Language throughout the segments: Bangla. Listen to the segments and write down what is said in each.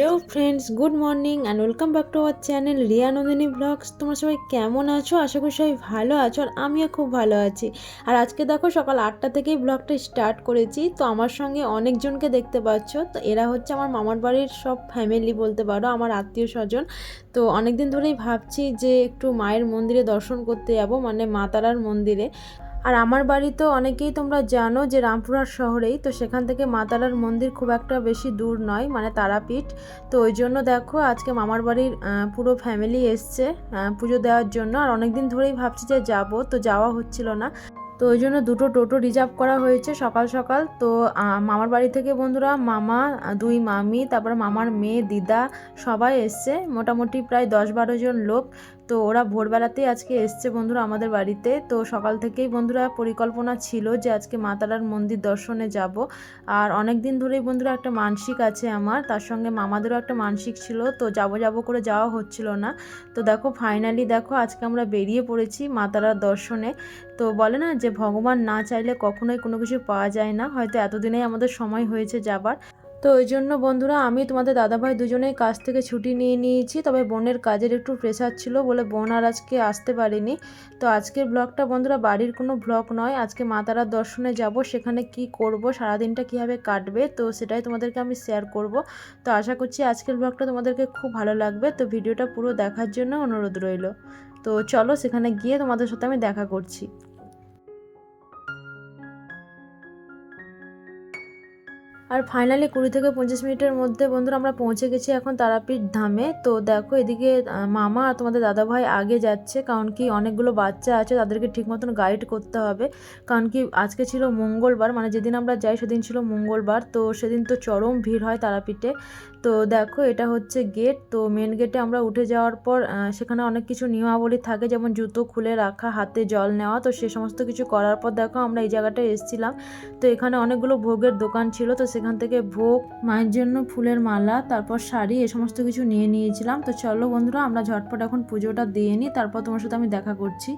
Hello friends, good morning and welcome back to our channel Riya Nandini blogs. তোমরা সবাই কেমন আছো? আশা করি সবাই ভালো আছো আর আমিও খুব ভালো আছি। আর আজকে দেখো সকাল আটটা থেকেই ব্লগটা স্টার্ট করেছি। তো আমার সঙ্গে অনেকজনকে দেখতে পাচ্ছ। তো এরা হচ্ছে আমার মামার বাড়ির সব ফ্যামিলি বলতে পারো, আমার আত্মীয় স্বজন। তো অনেক দিন ধরেই ভাবছি যে একটু মায়ের মন্দিরে দর্শন করতে যাব মানে মা তারার মন্দিরে। আর আমার বাড়ি তো অনেকেই তোমরা জানো যে রামপুরহাট শহরেই তো সেখান থেকে মাতালার মন্দির খুব একটা বেশি দূর নয় মানে তারাপীঠ। তো ওই জন্য দেখো আজকে মামার বাড়ির পুরো ফ্যামিলি এসছে পুজো দেওয়ার জন্য। আর অনেক দিন ধরেই ভাবছি যে যাব, তো যাওয়া হচ্ছিল না। তো ওই জন্য দুটো টোটো রিজার্ভ করা হয়েছে সকাল সকাল। তো মামার বাড়ি থেকে বন্ধুরা মামা, দুই মামি, তারপর মামার মেয়ে, দিদা সবাই এসছে। মোটামুটি প্রায় দশ বারো জন লোক। তো ওরা ভোরবেলাতেই আজকে এসছে বন্ধুরা আমাদের বাড়িতে। তো সকাল থেকেই বন্ধুরা পরিকল্পনা ছিল যে আজকে মা তারার মন্দির দর্শনে যাব। আর অনেক দিন ধরেই বন্ধুরা একটা মানসিক আছে আমার, তার সঙ্গে মামাদেরও একটা মানসিক ছিল, তো যাব যাব করে যাওয়া হচ্ছিল না। তো দেখো ফাইনালি দেখো, আজকে আমরা বেরিয়ে পড়েছি মা তারার দর্শনে। তো বলে না যে ভগবান না চাইলে কখনোই কোনো কিছু পাওয়া যায় না, হয়তো এতদিনেই আমাদের সময় হয়েছে যাবার। তো ওই জন্য বন্ধুরা আমি তোমাদের দাদাভাই দুজনেই কাজ থেকে ছুটি নিয়ে নিয়েছি। তবে বোনের কাজের একটু প্রেশার ছিল বলে বোন আর আজকে আসতে পারেনি। তো আজকের ব্লগটা বন্ধুরা বাড়ির কোনো ব্লগ নয়। আজকে মা তারার দর্শনে যাব, সেখানে কি করব, সারাদিনটা কীভাবে কাটবে, তো সেটাই তোমাদেরকে আমি শেয়ার করব। তো আশা করছি আজকের ব্লগটা তোমাদেরকে খুব ভালো লাগবে। তো ভিডিওটা পুরো দেখার জন্য অনুরোধ রইল। তো চলো সেখানে গিয়ে তোমাদের সাথে আমি দেখা করছি। আর ফাইনালি কুড়ি থেকে পঁচিশ মিনিটের মধ্যে বন্ধুরা আমরা পৌঁছে গেছি এখন তারাপীঠ ধামে। তো দেখো এদিকে মামা আর তোমাদের দাদাভাই আগে যাচ্ছে, কারণ কি অনেকগুলো বাচ্চা আছে, তাদেরকে ঠিক মতন গাইড করতে হবে। কারণ কি আজকে ছিল মঙ্গলবার মানে যেদিন আমরা যাই সেদিন ছিল মঙ্গলবার, তো সেদিন তো চরম ভিড় হয় তারাপীঠে। তো দেখো এটা হচ্ছে গেট তো মেন গেটে আমরা উঠে যাওয়ার পর সেখানে অনেক কিছু নিয়মাবলী থাকে, যেমন জুতো খুলে রাখা, হাতে জল নেওয়া, তো সে সমস্ত কিছু করার পর দেখো আমরা এই জায়গাটায় এসেছিলাম। তো এখানে অনেকগুলো ভোগের দোকান ছিল, তো সেখান থেকে ভোগ, মায়ের জন্য ফুলের মালা, তারপর শাড়ি, এ সমস্ত কিছু নিয়ে নিয়েছিলাম। তো চলো বন্ধুরা, আমরা ঝটপট এখন পুজোটা দিয়ে নিই, তারপর তোমার সাথে আমি দেখা করছি।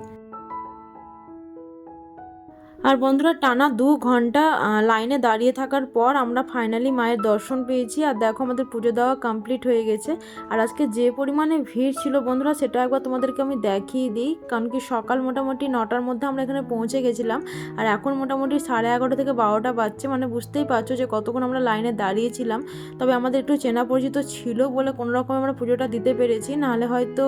আর বন্ধুরা, টানা দু ঘণ্টা লাইনে দাঁড়িয়ে থাকার পর আমরা ফাইনালি মায়ের দর্শন পেয়েছি। আর দেখো, আমাদের পুজো দেওয়া কমপ্লিট হয়ে গেছে। আর আজকে যে পরিমাণে ভিড় ছিল বন্ধুরা, সেটা একবার তোমাদেরকে আমি দেখিয়ে দিই। কারণ কি, সকাল মোটামুটি নটার মধ্যে আমরা এখানে পৌঁছে গেছিলাম। আর এখন মোটামুটি সাড়ে এগারোটা থেকে বারোটা বাজছে। মানে বুঝতেই পারছ যে কতক্ষণ আমরা লাইনে দাঁড়িয়েছিলাম। তবে আমাদের একটু চেনা পরিচিত ছিল বলে কোনো রকম আমরা পুজোটা দিতে পেরেছি। নাহলে হয়তো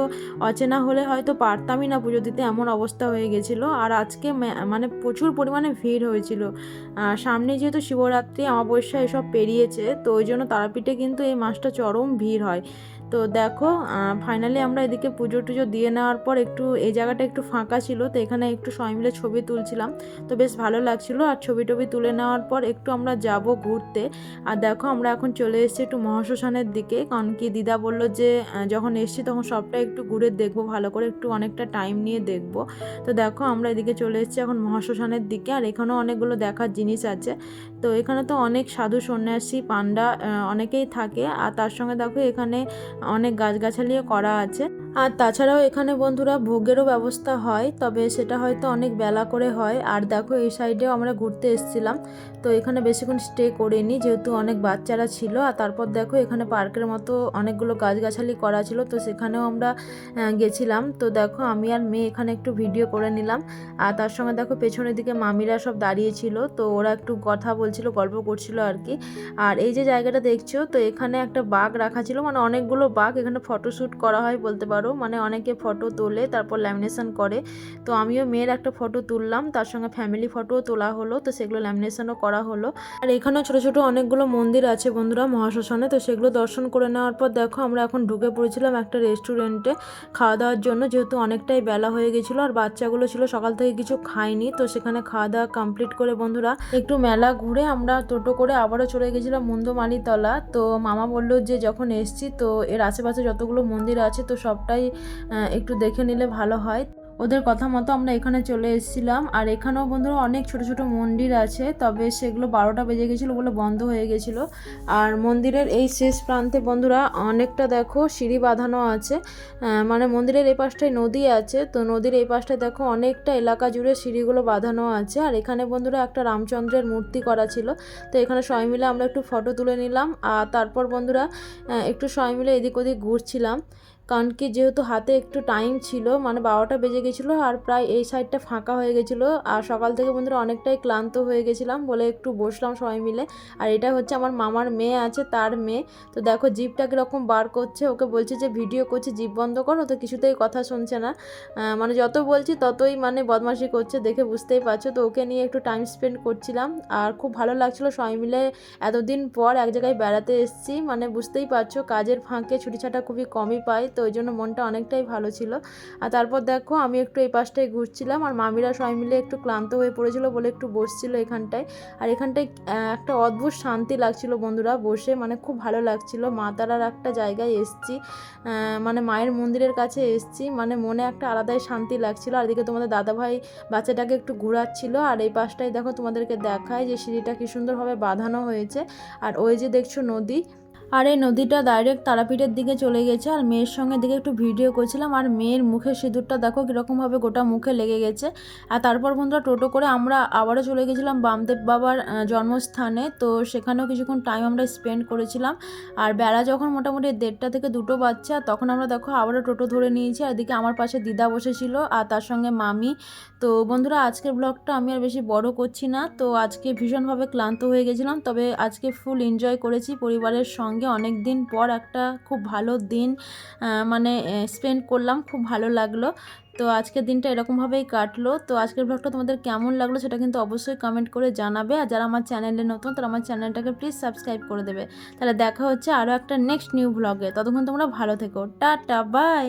অচেনা হলে হয়তো পারতামই না পুজো দিতে। এমন অবস্থা হয়ে গেছিল। আর আজকে মানে প্রচুর পরিমাণে ভিড় হয়েছিল। সামনে যেহেতু শিবরাত্রি, অমাবস্যা এসব পেরিয়েছে, তো ওই জন্য তারাপীঠে কিন্তু এই মাসটা চরম ভিড় হয়। তো দেখো ফাইনালি আমরা এদিকে পুজো টুজো দিয়ে নেওয়ার পর একটু, এই জায়গাটা একটু ফাঁকা ছিল, তো এখানে একটু সবাই মিলে ছবি তুলছিলাম। তো বেশ ভালো লাগছিল, আর ছবি টবি তুলে নেওয়ার পর একটু আমরা যাব ঘুরতে। আর দেখো, আমরা এখন চলে এসেছি একটু মহাশ্মশানের দিকে, কারণ কি দিদা বলল যে যখন এসছি তখন সবটা একটু ঘুরে দেখব, ভালো করে একটু অনেকটা টাইম নিয়ে দেখব। তো দেখো, আমরা এদিকে চলে এসেছি এখন মহাশ্মশানের দিকে, আর এখানেও অনেকগুলো দেখার জিনিস আছে। তো এখানে তো অনেক সাধু সন্ন্যাসী পান্ডা অনেকেই থাকে, আর তার সঙ্গে দেখো, এখানে অনেক গাছগাছালিও করা আছে। আর তাছাড়াও এখানে বন্ধুরা ভোগেরও ব্যবস্থা হয়, তবে সেটা হয়তো অনেক বেলা করে হয়। আর দেখো, এই সাইডেও আমরা ঘুরতে এসেছিলাম, তো এখানে বেশিক্ষণ স্টে করিনি, যেহেতু অনেক বাচ্চারা ছিল। আর তারপর দেখো, এখানে পার্কের মতো অনেকগুলো গাছগাছালি করা ছিল, তো সেখানেও আমরা গেছিলাম। তো দেখো, আমি আর মেয়ে এখানে একটু ভিডিও করে নিলাম। আর তার সঙ্গে দেখো, পেছনের দিকে মামিরা সব দাঁড়িয়ে ছিল তো ওরা একটু কথা বলছিল, গল্প করছিল আর কি। আর এই যে জায়গাটা দেখছ, তো এখানে একটা বাঘ রাখা ছিল মানে অনেকগুলো বাঘ এখানে ফটোশ্যুট করা হয় বলতে পারো। মানে অনেকে ফটো তোলে, তারপর ল্যামিনেশন করে। তো আমিও মেয়ের একটা ফটো তুললাম, তার সঙ্গে ফ্যামিলি ফটোও তোলা হলো। তো সেগুলো ল্যামিনেশনও করা হলো। আর এখানেও ছোটো ছোটো অনেকগুলো মন্দির আছে বন্ধুরা মহাশ্মশানে। তো সেগুলো দর্শন করে নেওয়ার পর দেখো, আমরা এখন ঢুকে পড়েছিলাম একটা রেস্টুরেন্টে খাওয়া দাওয়ার জন্য। যেহেতু অনেকটাই বেলা হয়ে গেছিল, আর বাচ্চাগুলো ছিল, সকাল থেকে কিছু খায়নি। তো সেখানে খাওয়া দাওয়া কমপ্লিট করে বন্ধুরা একটু মেলা ঘুরে আমরা টোটো করে আবারও চলে গেছিলাম মুন্দমালিতলা তো মামা বলল যে, যখন এসছি, তো এর আশেপাশে যতগুলো মন্দির আছে, তো সবটাই একটু দেখে নিলে ভালো হয়। ওদের কথা মতো আমরা এখানে চলে এসেছিলাম। আর এখানেও বন্ধুরা অনেক ছোট ছোট মন্দির আছে, তবে সেগুলো বারোটা বেজে গেছিল বলে বন্ধ হয়ে গেছিল। আর মন্দিরের এই শেষ প্রান্তে বন্ধুরা অনেকটা দেখো সিঁড়ি বাঁধানো আছে মানে মন্দিরের এই পাশটায় নদী আছে। তো নদীর এই পাশটায় দেখো অনেকটা এলাকা জুড়ে সিঁড়িগুলো বাঁধানো আছে। আর এখানে বন্ধুরা একটা রামচন্দ্রের মূর্তি করা ছিল। তো এখানে সবাই মিলে আমরা একটু ফটো তুলে নিলাম। আর তারপর বন্ধুরা একটু সবাই মিলে এদিক ওদিক ঘুরছিলাম। কারণ কি যেহেতু হাতে একটু টাইম ছিল মানে বারোটা বেজে গেছিল আর প্রায় এই সাইডটা ফাঁকা হয়ে গেছিল। আর সকাল থেকে বন্ধুরা অনেকটাই ক্লান্ত হয়ে গেছিলাম বলে একটু বসলাম সবাই মিলে। আর এটা হচ্ছে আমার মামার মেয়ে আছে, তার মেয়ে। তো দেখো জিপটা কীরকম বার করছে, ওকে বলছে যে ভিডিও করছে, জিপ বন্ধ করো, তো কিছুতেই কথা শুনছে না। মানে যত বলছি ততই মানে বদমাশি করছে, দেখে বুঝতেই পারছ। তো ওকে নিয়ে একটু টাইম স্পেন্ড করছিলাম আর খুব ভালো লাগছিল সবাই মিলে। এতদিন পর এক জায়গায় বেড়াতে এসেছি মানে বুঝতেই পারছ কাজের ফাঁকে ছুটি ছাটা খুবই কমই পাই। তো ওই জন্য মনটা অনেকটাই ভালো ছিল। আর তারপর দেখো আমি একটু এই পাশটায় ঘুরছিলাম আর মামিরা সবাই মিলে একটু ক্লান্ত হয়ে পড়েছিল বলে একটু বসছিল এখানটায়। আর এখানটায় একটা অদ্ভুত শান্তি লাগছিল বন্ধুরা বসে মানে খুব ভালো লাগছিল। মা তারার একটা জায়গায় এসছি মানে মায়ের মন্দিরের কাছে এসছি মানে মনে একটা আলাদাই শান্তি লাগছিল। আর এদিকে তোমাদের দাদাভাই বাচ্চাটাকে একটু ঘোরাচ্ছিল আর এই পাশটায় দেখো তোমাদেরকে দেখায় যে সিঁড়িটা কি সুন্দরভাবে বাঁধানো হয়েছে। আর ওই যে দেখছ নদী আর এই নদীটা ডাইরেক্ট তারাপীঠের দিকে চলে গেছে, আর মেয়ের সঙ্গে দিকে একটু ভিডিও করছিলাম, আর মেয়ের মুখে সিঁদুরটা দেখো কীরকমভাবে গোটা মুখে লেগে গেছে। আর তারপর বন্ধুরা টোটো করে আমরা আবারও চলে গেছিলাম বামদেব বাবার জন্মস্থানে, তো সেখানেও কিছুক্ষণ টাইম আমরা স্পেন্ড করেছিলাম। আর বেলা যখন মোটামুটি দেড়টা থেকে দুটো বাচ্চা তখন আমরা দেখো আবারও টোটো ধরে নিয়েছি, আর এদিকে আমার পাশে দিদা বসেছিল, আর তার সঙ্গে মামি। তো বন্ধুরা আজকের ব্লগটা আমি আর বেশি বড় করছি না, তো আজকে ভীষণভাবে ক্লান্ত হয়ে গেছিলাম, তবে আজকে ফুল এনজয় করেছি পরিবারের সঙ্গে। অনেক দিন পর একটা খুব ভালো দিন মানে স্পেন্ড করলাম, খুব ভালো লাগল। তো আজকের দিনটা এরকমভাবেই কাটলো। তো আজকের ব্লগটা তোমাদের কেমন লাগল সেটা কিন্তু অবশ্যই কমেন্ট করে জানাবে। আর যারা আমার চ্যানেলে নতুন, তারা আমার চ্যানেলটাকে প্লিজ সাবস্ক্রাইব করে দেবে। তাহলে দেখা হচ্ছে আরও একটা নেক্সট নিউ ব্লগে ততক্ষণ তোমরা ভালো থেকো। Tata bye